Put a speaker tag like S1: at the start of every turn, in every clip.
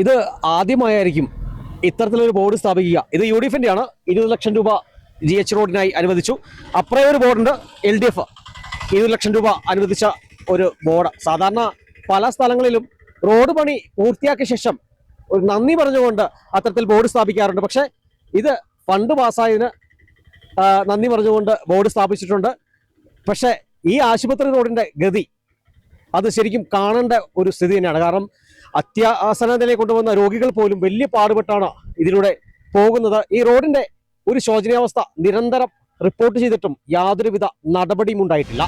S1: ഇത് ആദ്യമായായിരിക്കും ഇത്തരത്തിലൊരു ബോർഡ് സ്ഥാപിക്കുക. ഇത് യു ഡി എഫിന്റെ ആണ് ഇരുപത് ലക്ഷം രൂപ ജി എച്ച് റോഡിനായി അനുവദിച്ചു. അപ്പുറേ ഒരു ബോർഡുണ്ട് എൽ ഡി എഫ് ഇരുപത് ലക്ഷം രൂപ അനുവദിച്ച ഒരു ബോർഡ് സാധാരണ പല സ്ഥലങ്ങളിലും റോഡ് പണി പൂർത്തിയാക്കിയ ശേഷം ഒരു നന്ദി പറഞ്ഞുകൊണ്ട് അത്തരത്തിൽ ബോർഡ് സ്ഥാപിക്കാറുണ്ട്. പക്ഷേ ഇത് ഫണ്ട് പാസ്സായതിന് നന്ദി പറഞ്ഞുകൊണ്ട് ബോർഡ് സ്ഥാപിച്ചിട്ടുണ്ട്. പക്ഷേ ഈ ആശുപത്രി റോഡിന്റെ ഗതി അത് ശരിക്കും കാണേണ്ട ഒരു സ്ഥിതി തന്നെയാണ്. കാരണം അത്യാസന നിലയിൽ കൊണ്ടുവന്ന രോഗികൾ പോലും വലിയ പാടുപെട്ടാണ് ഇതിലൂടെ പോകുന്നത് ഈ റോഡിന്റെ ഒരു ശോചനീയാവസ്ഥ നിരന്തരം റിപ്പോർട്ട് ചെയ്തിട്ടും യാതൊരുവിധ നടപടിയും ഉണ്ടായിട്ടില്ല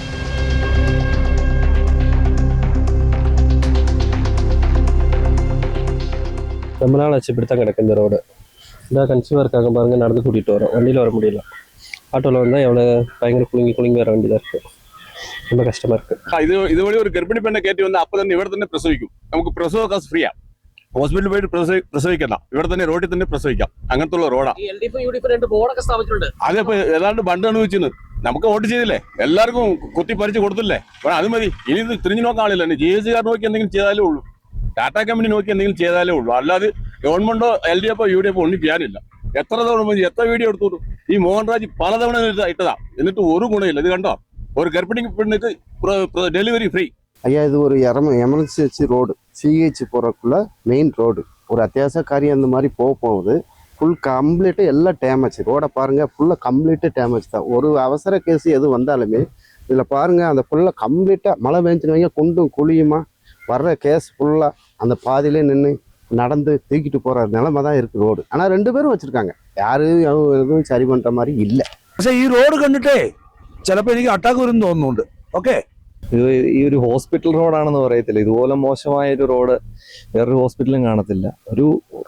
S2: ரொம்ப நாள் ஆச்சு இப்படி தான் கிடக்கு இந்த ரோடு இந்த கன்சியூமர் இருக்காங்க பாருங்க நடந்து கூட்டிகிட்டு வரோம் வண்டியில் வர முடியல ஆட்டோவில் வந்தால் எவ்வளோ பயங்கர குலுங்கி குலுங்கி வர வேண்டியதாக இருக்குது നമ്മുടെ
S3: കസ്റ്റമർക്ക് ഇത് ഇതുവഴി ഒരു ഗർഭിണി പെണ്ണെ കയറ്റി വന്നാൽ അപ്പൊ തന്നെ ഇവിടെ തന്നെ പ്രസവിക്കും. നമുക്ക് പ്രസവ കാസ് ഫ്രീയാ ഹോസ്പിറ്റലിൽ പോയിട്ട് പ്രസവിക്കണ്ട. ഇവിടെ തന്നെ റോഡിൽ തന്നെ പ്രസവിക്കാം.
S1: അങ്ങനത്തുള്ള റോഡാണ് അതെ
S3: ഇപ്പൊ ഏതാണ്ട് ബണ്ടാണ് അനുഭവിച്ചത് നമുക്ക് വോട്ട് ചെയ്തില്ലേ? എല്ലാവർക്കും കുത്തി പറിച്ച് കൊടുത്തില്ലേ? അത് മതി. ഇനി ഇത് തിരിഞ്ഞു നോക്കാൻ ആളില്ല. ജി എസ് കാർ നോക്കി എന്തെങ്കിലും ചെയ്താലേ ഉള്ളൂ. ടാറ്റ കമ്പനി നോക്കി എന്തെങ്കിലും ചെയ്താലേ ഉള്ളൂ. അല്ലാതെ ഗവൺമെന്റോ എൽ ഡി എഫോ യു ഡി എഫോ ഒന്നും ചെയ്യാനില്ല. എത്ര തവണ എത്ര വീഡിയോ എടുത്തോളൂ ഈ മോഹൻരാജ് പലതവണ ഇട്ടതാ. എന്നിട്ട് ഒരു ഗുണമില്ല. ഇത് കണ്ടോ? ஒரு கர்ப்பிணி பெண்ணுக்கு டெலிவரி ஃப்ரீ
S4: ஐயா இது ஒரு எரம் எமர்ஜென்சி ரோடு சிஹெச் போகிறக்குள்ள மெயின் ரோடு ஒரு அத்தியாவசிய காரியம் அந்த மாதிரி போக போகுது. ஃபுல் கம்ப்ளீட்டாக எல்லாம் டேமேஜ் ரோடை பாருங்கள் ஃபுல்லாக கம்ப்ளீட்டாக டேமேஜ் தான். ஒரு அவசர கேஸ் எது வந்தாலுமே இதில் பாருங்கள் அந்த ஃபுல்லாக கம்ப்ளீட்டாக மழை பெஞ்சினவங்க குண்டும் குழியுமா வர்ற கேஸ் ஃபுல்லாக அந்த பாதியிலே நின்று நடந்து தூக்கிட்டு போகிற நிலமை தான் இருக்குது ரோடு ஆனால் ரெண்டு பேரும் வச்சுருக்காங்க. யாரும் எதுவும் சரி பண்ணுற மாதிரி இல்லை.
S5: சார் ரோடு கண்டுட்டு. ചിലപ്പോൾ എനിക്ക് അറ്റാക്ക് വരും തോന്നുന്നുണ്ട്. ഓക്കെ
S6: ഇത് ഈ ഒരു ഹോസ്പിറ്റൽ റോഡാണെന്ന് പറയത്തില്ല. ഇതുപോലെ മോശമായ ഒരു റോഡ് വേറൊരു ഹോസ്പിറ്റലും കാണത്തില്ല. ഒരു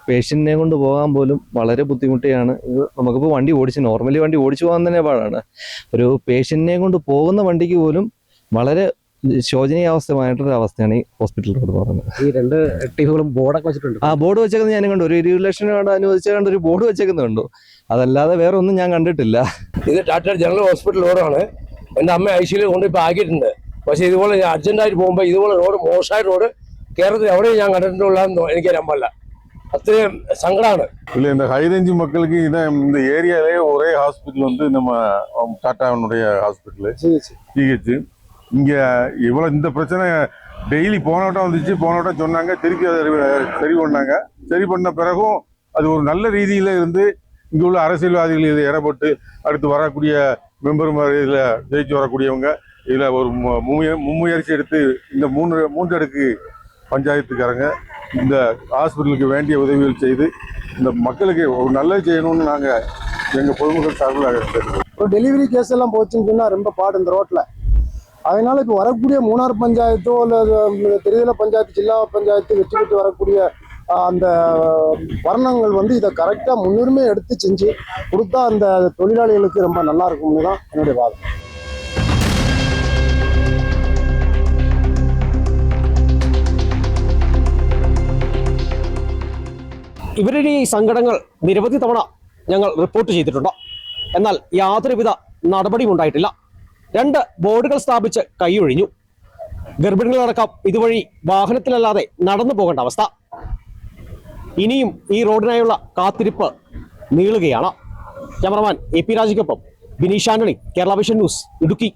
S6: പേഷ്യന്റിനെ കൊണ്ട് പോകാൻ പോലും വളരെ ബുദ്ധിമുട്ടിയാണ്. ഇത് നമുക്കിപ്പോൾ വണ്ടി ഓടിച്ച് നോർമലി വണ്ടി ഓടിച്ചു പോകാൻ തന്നെ പാടാണ്. ഒരു പേഷ്യന്റിനെ കൊണ്ട് പോകുന്ന വണ്ടിക്ക് പോലും വളരെ ശോചനീയാവസ്ഥമായിട്ടൊരു അവസ്ഥയാണ് ഈ ഹോസ്പിറ്റൽ റോഡ് എന്ന് പറയുന്നത്
S1: ഈ രണ്ട് ടീമുകളും ബോർഡൊക്കെ വെച്ചിട്ടുണ്ട്
S6: ആ ബോർഡ് വെച്ചേക്കുന്നത് ഞാൻ കണ്ടു ഒരു ഇരുപത് ലക്ഷം രൂപ അനുവദിച്ച കണ്ട് ഒരു ബോർഡ് വെച്ചേക്കുന്നത് കണ്ടു അതല്ലാതെ വേറെ ഒന്നും ഞാൻ കണ്ടിട്ടില്ല
S7: ഇത് ടാറ്റ ജനറൽ ഹോസ്പിറ്റൽ റോഡാണ് എൻ്റെ അമ്മ ഐ സിയിൽ കൊണ്ട് ഇപ്പോൾ ആക്കിയിട്ടുണ്ട് പക്ഷേ ഇതുപോലെ അർജന്റായിട്ട് പോകുമ്പോൾ ഇതുപോലെ റോഡ് മോശമായ റോഡ് കേരളത്തിൽ എവിടെയും ഞാൻ കണ്ടിട്ടുള്ളതെന്ന് എനിക്ക് നമ്പല്ല അത്രയും സങ്കടമാണ്
S8: இல்ல இந்த ஹை ரேஞ்ச் மக்களுக்கு இதான் இந்த ஏரியாலே ஒரே ஹாஸ்பிட்டல் வந்து நம்ம அம், டாட்டாவினுடைய ஹாஸ்பிட்டல் ஜிஹெச் இங்கே இவ்வளோ இந்த பிரச்சனை டெய்லி போனவட்டம் வந்துச்சு போனவட்டம் சொன்னாங்க திருப்பி அதை சரி பண்ணாங்க. சரி பண்ண பிறகும் அது ஒரு நல்ல ரீதியில் இருந்து இங்கே உள்ள அரசியல்வாதிகள் இதை இடப்பட்டு அடுத்து வரக்கூடிய மெம்பர் இதில் ஜெயிச்சு வரக்கூடியவங்க இதில் ஒரு மு- மும்முய- முன்முயற்சி எடுத்து இந்த மூன்று மூன்றடுக்கு பஞ்சாயத்துக்காரங்க இந்த ஹாஸ்பிட்டலுக்கு வேண்டிய உதவிகள் செய்து இந்த மக்களுக்கு ஒரு நல்லது செய்யணும்னு நாங்கள் எங்கள் பொதுமக்கள் சார்பில்
S9: ஒரு டெலிவரி கேஸ் எல்லாம் போச்சுன்னு சொன்னால் ரொம்ப பாடு இந்த ரோட்டில் அதனால இப்போ வரக்கூடிய மூணார் பஞ்சாயத்தோ இல்லை திருதல பஞ்சாயத்து ஜில்லா பஞ்சாயத்து வெற்றி பெற்று வரக்கூடிய ஆஹ், அந்த வர்ணங்கள் வந்து இதை கரெக்டாக முன்னுரிமை எடுத்து செஞ்சு கொடுத்தா அந்த தொழிலாளிகளுக்கு ரொம்ப நல்லா இருக்கும்னு தான் என்னுடைய வாதம்
S1: ഇവരുടെ ഈ സങ്കടങ്ങൾ നിരവധി തവണ ഞങ്ങൾ റിപ്പോർട്ട് ചെയ്തിട്ടുണ്ട് എന്നാൽ യാതൊരുവിധ നടപടിയും ഉണ്ടായിട്ടില്ല രണ്ട് ബോർഡുകൾ സ്ഥാപിച്ച് കൈയൊഴിഞ്ഞു. ഗർഭിണികളടക്കം ഇതുവഴി വാഹനത്തിലല്ലാതെ നടന്നു പോകേണ്ട അവസ്ഥ. ഇനിയും ഈ റോഡിനായുള്ള കാത്തിരിപ്പ് നീളുകയാണ്. ക്യാമറമാൻ എ പി രാജയ്ക്കൊപ്പം ബിനീഷ് ആന്റണി കേരള വിഷൻ ന്യൂസ് ഇടുക്കി.